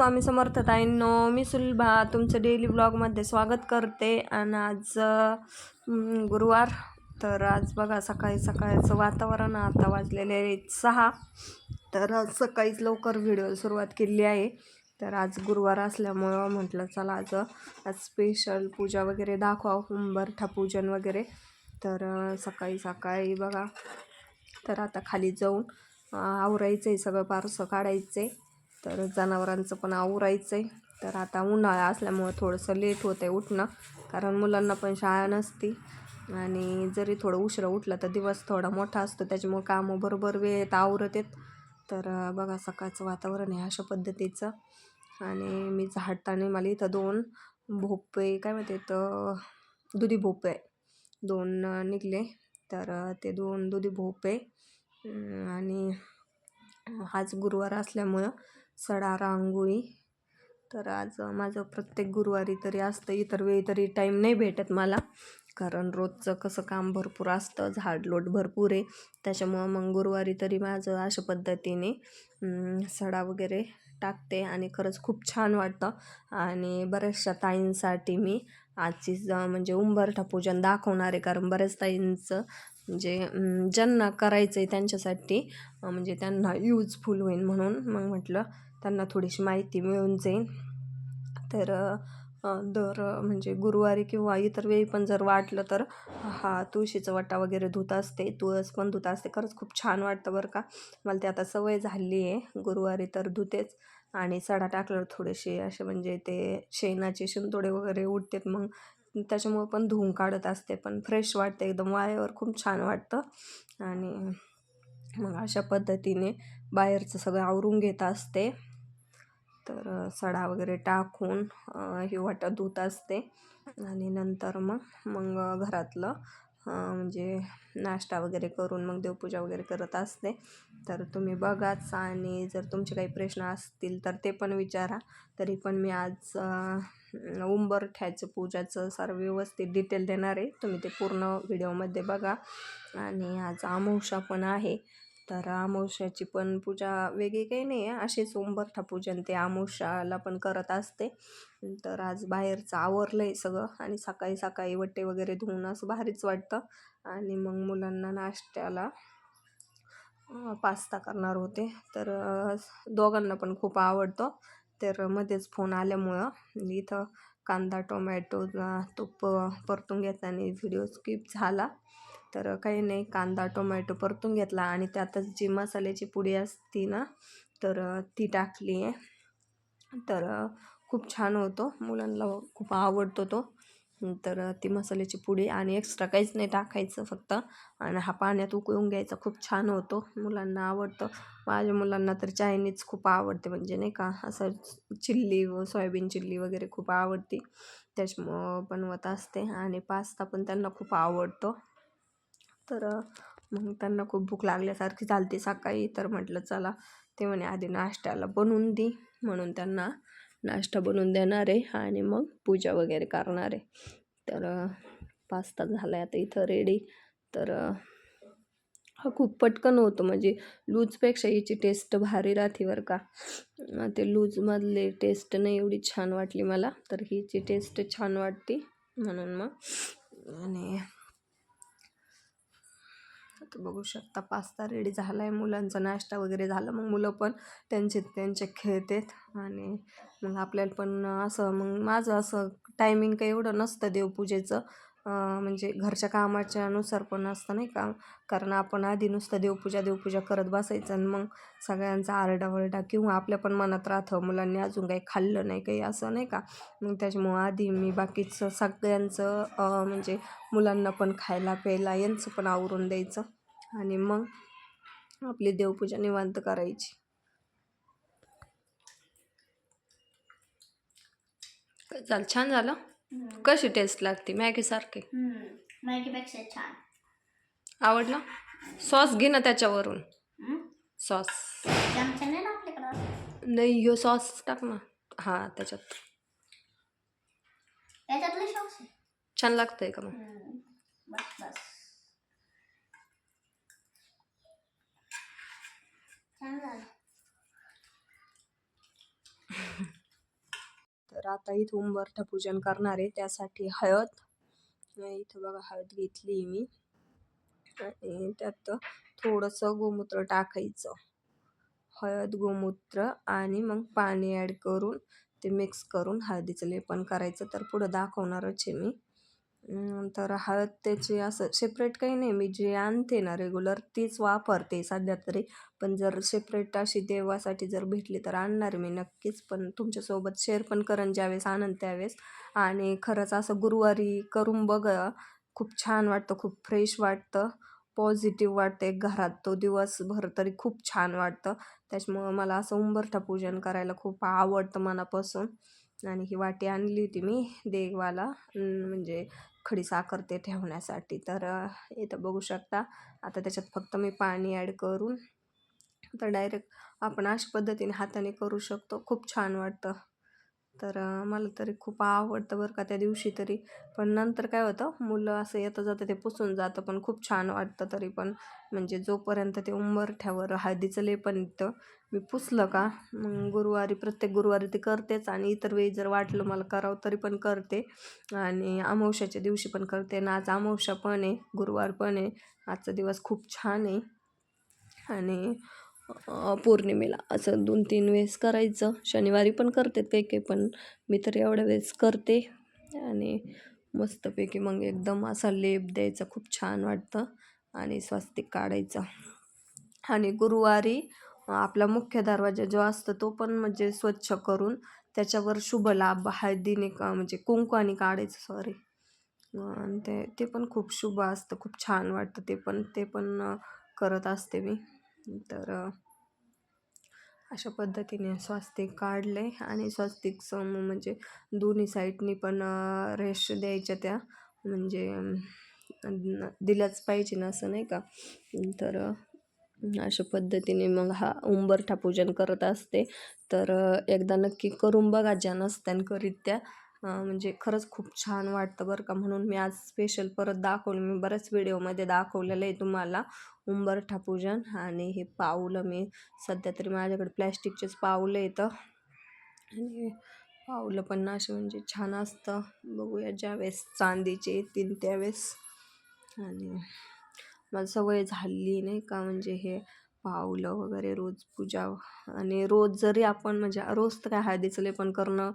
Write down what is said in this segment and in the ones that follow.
स्वामी समर्थ ताईंनो मी सुलभा तुमचं डेली ब्लॉगमध्ये स्वागत करते. आणि आज गुरुवार तर आज बघा सकाळी सकाळचं वातावरण आता वाजलेले सहा. तर आज सकाळीच लवकर व्हिडिओ सुरुवात केली आहे. तर आज गुरुवार असल्यामुळं म्हटलं चला आज आज स्पेशल पूजा वगैरे दाखवा उंबरठा पूजन वगैरे. तर सकाळी सकाळी बघा. तर आता खाली जाऊन आवरायचं आहे सगळं पारसं काढायचं आहे तर जनावरांचं पण आवरायचं आहे तर आता उन्हाळा असल्यामुळं थोडंसं लेट होतं आहे उठणं. कारण मुलांना पण शाळा नसती. आणि जरी थोडं उशिरा उठलं तर दिवस थोडा मोठा असतो. त्याच्यामुळं कामं बरोबर वेळेत आवरत आहेत तर बघा सकाळचं वातावरण आहे अशा पद्धतीचं. आणि मी झाडताना मला इथं दोन भोपे काय म्हणते तर दुधी भोपे दोन निघले. तर ते दोन दुधी भोपे. आणि आज गुरुवार असल्यामुळं सडा रांगोळी तर आज माझं प्रत्येक गुरुवारी तरी असतं इतर वेळी तरी टाईम नाही भेटत मला. कारण रोजचं कसं काम भरपूर असतं झाडलोट भरपूर आहे. त्याच्यामुळं मग गुरुवारी तरी माझं अशा पद्धतीने सडा वगैरे टाकते आणि खरंच खूप छान वाटतं. आणि बऱ्याचशा ताईंसाठी मी आजची ज- म्हणजे उंबरठा पूजन दाखवणार आहे. कारण बऱ्याच ताईंचं म्हणजे ज्यांना करायचं आहे त्यांच्यासाठी म्हणजे त्यांना यूजफुल होईल म्हणून मग म्हटलं त्यांना थोडीशी माहिती मिळून जाईल. तर दर म्हणजे गुरुवारी किंवा इतर वेळी पण जर वाटलं तर हा तुळशीचा वटा वगैरे धुत असते तुळस पण धुत असते. खरंच खूप छान वाटतं बरं का. मला ते आता सवय झाली आहे. गुरुवारी तर धुतेच आणि सडा टाकल्यावर थोडेसे असे म्हणजे ते शेणाचे शिंतोडे वगैरे उठतात मग त्याच्यामुळं पण धुवून काढत असते. पण फ्रेश वाटते एकदम वाळेवर खूप छान वाटतं. आणि मग अशा पद्धतीने बाहेरचं सगळं आवरून घेत असते. तर सडा वगैरे टाकून ही वाटा धुत असते. आणि नंतर मग मग घरातलं म्हणजे नाश्ता वगैरे करून मग देवपूजा वगैरे करत असते. तर तुम्ही बघाच आणि जर तुमचे काही प्रश्न असतील तर ते पण विचारा. तरी पण मी आज उंबरठ्याचं पूजाचं सर्व व्यवस्थित डिटेल देणार आहे. तुम्ही ते पूर्ण व्हिडिओमध्ये बघा. आणि आज अमावस्या पण आहे. तर अमावस्याची पण पूजा वेगळी काही नाही आहे. अशीच उंबरठा पूजन ते अमावस्याला पण करत असते. तर आज बाहेरचं आवरलं आहे सगळं आणि सकाळी सकाळी वट्टे वगैरे धुवून असं भारीच वाटतं. आणि मग मुलांना नाश्त्याला पास्ता करणार होते. तर दोघांना पण खूप आवडतो. तर मध्येच फोन आल्यामुळं इथं कांदा टोमॅटो तूप परतून घेताना व्हिडिओ स्किप झाला. तर काही नाही कांदा टोमॅटो परतून घेतला आणि त्यातच जी मसाल्याची पुडी असती ना तर ती टाकली आहे. तर खूप छान होतो. मुलांना खूप आवडतो तो. तर ती मसाल्याची पुडी आणि एक्स्ट्रा काहीच नाही टाकायचं फक्त. आणि हा पाण्यात उकळून घ्यायचा खूप छान होतो. मुलांना आवडतं. माझ्या मुलांना तर चायनीज खूप आवडते म्हणजे नाही का असं चिल्ली व सोयाबीन चिल्ली वगैरे खूप आवडते. त्याच्यामुळं बनवत असते आणि पास्ता पण त्यांना खूप आवडतो. तर मग त्यांना खूप भूक लागल्यासारखी चालते सकाळी. तर म्हटलं चला. ते म्हणे आधी नाश्त्याला बनवून दे. म्हणून त्यांना नाश्ता बनवून देणार आहे आणि मग पूजा वगैरे करणार आहे. तर पाच पास्ता झाला आहे आता इथं रेडी तर हा खूप पटकन होतो. म्हणजे लूजपेक्षा याची टेस्ट भारी राहते बरं का. ते लूजमधले टेस्ट नाही एवढी छान वाटली मला तर हिची टेस्ट छान वाटते. म्हणून मग आणि तर बघू शकता पास्ता रेडी झाला आहे मुलांचा नाश्ता वगैरे झाला मग मुलं पण त्यांचे त्यांचे खेळतात आणि मग आपल्याला पण असं मग माझं असं टायमिंग काही एवढं नसतं देवपूजेचं. म्हणजे घरच्या कामाच्या अनुसार पण असतं नाही का? कारण आपण आधी नुसतं देवपूजा देवपूजा करत बसायचं आणि मग सगळ्यांचा आरडाओरडा किंवा आपल्या पण मनात राहतं मुलांनी अजून काही खाल्लं नाही काही असं नाही का? मग त्याच्यामुळं आधी मी बाकीचं सगळ्यांचं म्हणजे मुलांना पण खायला प्यायला यांचं पण आवरून द्यायचं. आणि मग आपली देवपूजा निवांत करायची. चाल छान झालं? कशी टेस्ट लागते? मॅगीसारखी मॅगीपेक्षा छान. आवडलं? सॉस घे ना त्याच्यावरून? सॉस. नाही ना आपल्याकडं? नाही ह्यो सॉस टाक ना. हां त्याच्यात. छान लागतंय का मग? छान झालं तर आता इथं उंबरठा पूजन करणार आहे. त्यासाठी हळद. इथं बघा हळद घेतली मी. आणि त्यात थोडंसं गोमूत्र टाकायचं. हळद गोमूत्र आणि मग पाणी ॲड करून ते मिक्स करून हळदीचं लेपन करायचं. तर पुढं दाखवणारच आहे मी. तर हळद त्याची असं सेपरेट काही नाही. मी जे आणते ना रेग्युलर तीच वापरते सध्या तरी. पण जर सेपरेट अशी देवासाठी जर भेटली तर आणणार मी नक्कीच. पण तुमच्यासोबत शेअर पण करेन ज्यावेळेस आणन त्यावेळेस. आणि खरंच असं गुरुवारी करून बघ. खूप छान वाटतं खूप फ्रेश वाटतं. पॉझिटिव्ह वाटतं एक घरात. तो दिवसभर तरी खूप छान वाटतं. त्याच्यामुळं मला असं उंबरठा पूजन करायला खूप आवडतं मनापासून. आणि ही वाटी आणली होती मी देवाला म्हणजे खडी साखर ते ठेवण्यासाठी. तर इथं बघू शकता. आता त्याच्यात फक्त मी पाणी ॲड करून तर डायरेक्ट आपण अशा पद्धतीने हाताने करू शकतो. खूप छान वाटतं. तर मला तरी खूप आवडतं बरं का त्या दिवशी तरी. पण नंतर काय होतं मुलं असं येतं जातं ते पुसून जातं पण खूप छान वाटतं तरी पण. म्हणजे जोपर्यंत ते उंबरठ्यावर हळदीचं लेपन येतं मी पुसलं का मग गुरुवारी प्रत्येक गुरुवारी ते करतेच आणि इतर वेळी जर वाटलं मला करावं तरी पण करते. आणि अमावश्याच्या दिवशी पण करते आणि आज अमावश्या पण आहे गुरुवार पण आहे. आजचा दिवस खूप छान आहे. आणि पौर्णिमेला. असं दोन तीन वेळेस करायचं. शनिवारी पण करते काही काही पण मी तर एवढ्या वेळेस करते. आणि मस्तपैकी मग एकदम असा लेप द्यायचा. खूप छान वाटतं. आणि स्वस्तिक काढायचं. आणि गुरुवारी आपला मुख्य दरवाजा जो असतो तो पण म्हणजे स्वच्छ करून त्याच्यावर शुभ लाभ हळदीने का म्हणजे कुंकवाने काढायचं सॉरी आणि ते ते पण खूप शुभ असतं. खूप छान वाटतं. ते पण ते पण करत असते मी. तर अशा पद्धतीने स्वास्तिक काढले आणि स्वास्तिक सम म्हणजे दोन्ही साईडनी पण रेश रेष द्यायच्या त्या. म्हणजे अं, दिल्याच पाहिजे ना असं नाही का? तर अशा पद्धतीने मग हा उंबरठा पूजन करत असते. तर एकदा नक्की करून बघा ज्या नसत्यान करीत त्या म्हणजे खरंच खूप छान वाटतं बरं का. म्हणून मी आज स्पेशल परत दाखवलं. मी बऱ्याच व्हिडिओमध्ये दाखवलेलं आहे तुम्हाला. उंबरठा पूजन आणि हे पाऊलं मी सध्या तरी माझ्याकडे प्लॅस्टिकचेच पाऊलं येतं आणि पाऊलं पण असे म्हणजे छान असतं. बघूया ज्यावेळेस चांदीचे येतील त्यावेळेस. आणि मला सवय झाली नाही का म्हणजे हे पावलं वगैरे रोज पूजा आणि रोज जरी आपण म्हणजे रोज तर काय हळदीचं लेपन करणं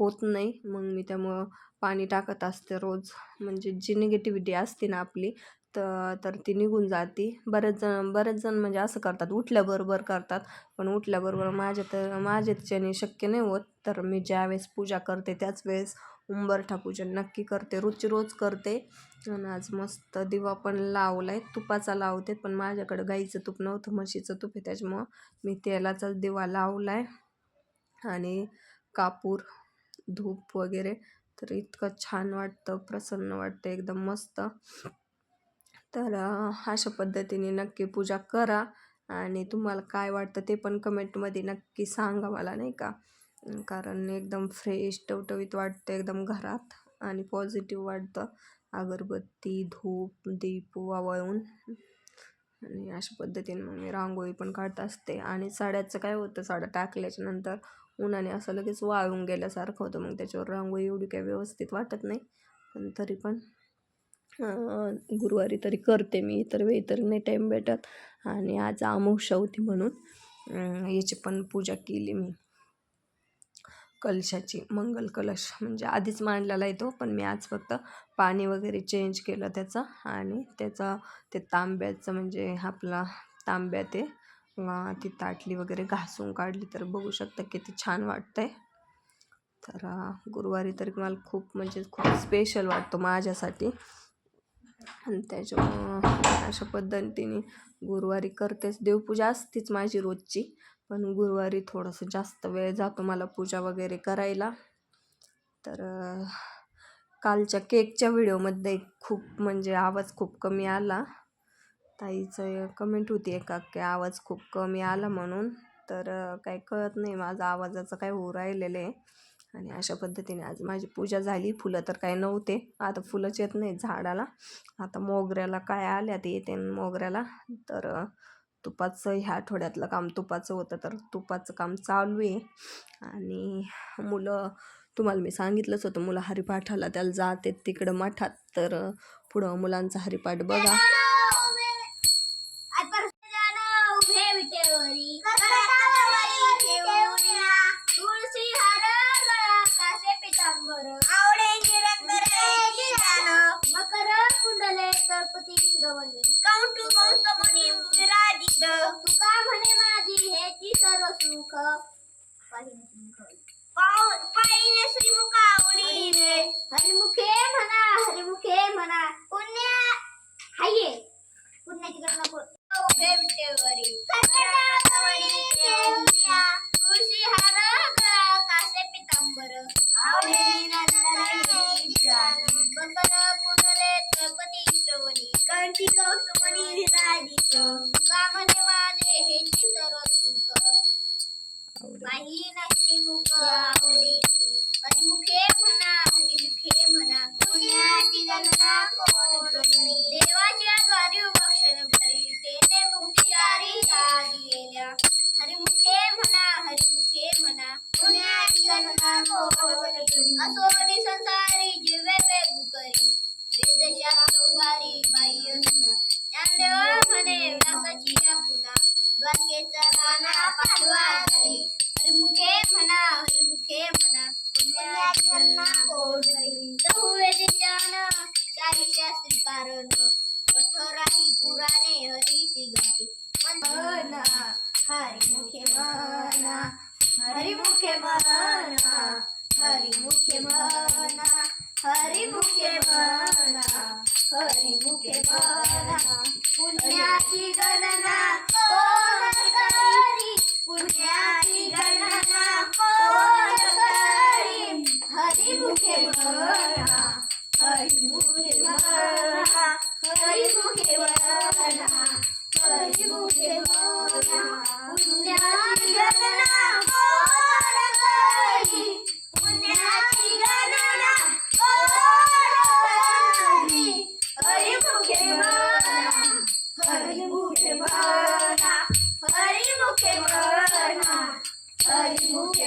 होत नाही. मग मी त्यामुळं पाणी टाकत असते रोज. म्हणजे जी निगेटिव्हिटी असते ना आपली तर तर ती निघून जाते. बरेच जण बरेच जण म्हणजे असं करतात. उठल्याबरोबर करतात. पण उठल्याबरोबर माझ्या तर माझ्या त्याच्याने शक्य नाही होत. तर मी ज्यावेळेस पूजा करते त्याच वेळेस उंबरठा पूजन नक्की करते. रोजची रोज करते. आणि आज मस्त दिवा पण लावला आहे तुपाचा लावते. पण माझ्याकडं गाईचं तूप नव्हतं म्हशीचं तूप आहे. त्याच्यामुळं मी तेलाचाच दिवा लावला आहे आणि कापूर धूप वगैरे तर इतकं छान वाटतं प्रसन्न वाटतं एकदम मस्त. तर अशा पद्धतीने नक्की पूजा करा आणि तुम्हाला काय वाटतं ते पण कमेंटमध्ये नक्की सांगा मला नाही का? कारण एकदम फ्रेश टवटवीत वाटतं एकदम घरात आणि पॉझिटिव्ह वाटतं. अगरबत्ती धूप दीप वावळून. आणि अशा पद्धतीने मग मी रांगोळी पण काढत असते. आणि साड्याचं काय होतं साड्या टाकल्याच्या नंतर उन्हाने असं लगेच वाळून गेल्यासारखं होतं. मग त्याच्यावर रांगोळी एवढी काही व्यवस्थित वाटत नाही. पण तरी पण गुरुवारी तरी करते मी. इतर वेळी तर नाही टाईम भेटत. आणि आज अमावस्या होती म्हणून याची पण पूजा केली मी. कलशाची मंगल कलश. म्हणजे आधीच मांडलेला आहे तो पण मी आज फक्त पाणी वगैरे चेंज केलं त्याचं. आणि त्याचं ते तांब्याचं म्हणजे आपला तांब्या ते किंवा ती ताटली वगैरे घासून काढली तर बघू शकता किती छान वाटतंय. तर गुरुवारी तर मला खूप म्हणजे खूप स्पेशल वाटतो माझ्यासाठी. आणि त्याच्यामुळं अशा पद्धतीने गुरुवारी करतेच. देवपूजा असतेच माझी रोजची पण गुरुवारी थोडंसं जास्त वेळ जातो मला पूजा वगैरे करायला. तर कालच्या केकच्या व्हिडिओमध्ये खूप म्हणजे आवाज खूप कमी आला. ताईचं कमेंट होती एका की आवाज खूप कमी आला म्हणून. तर काही कळत नाही माझा आवाजाचं काय होऊ राहिलेलं आहे. आणि अशा पद्धतीने आज माझी पूजा झाली. फुलं तर काय नव्हते. आता फुलंच येत नाही झाडाला. आता मोगऱ्याला काय आल्या ते येते मोगऱ्याला. तर तुपाचं ह्या आठवड्यातलं काम तुपाचं होतं. तर तुपाचं काम चालू आहे. आणि मुलं तुम्हाला मी सांगितलंच होतं मुलं हरिपाठाला त्याला जाते तिकडं मठात. तर पुढं मुलांचा हरिपाठ बघा. अठराही पुराणे हरिषी गती मना हरिमुखे मना हरिमुखे मना हरिमुखे मना गणना कोण गणना Hari Mukhe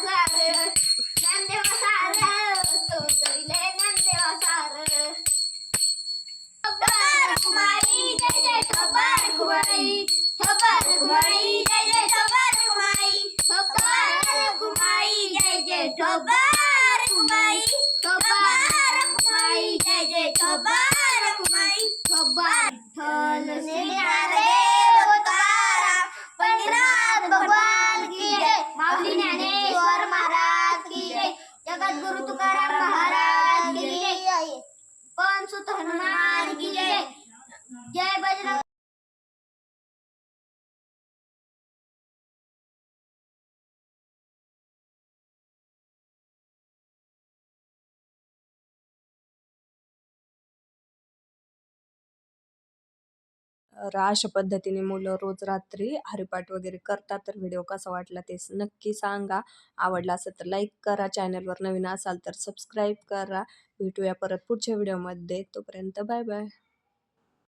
अशा पद्धतीने मुलं रोज रात्री हरिपाठ वगैरे करतात. तर व्हिडिओ कसा वाटला ते नक्की सांगा. आवडला असेल तर लाईक करा. चॅनलवर नवीन असाल तर सबस्क्राईब करा. भेटूया परत पुढच्या व्हिडिओमध्ये. तोपर्यंत बाय बाय.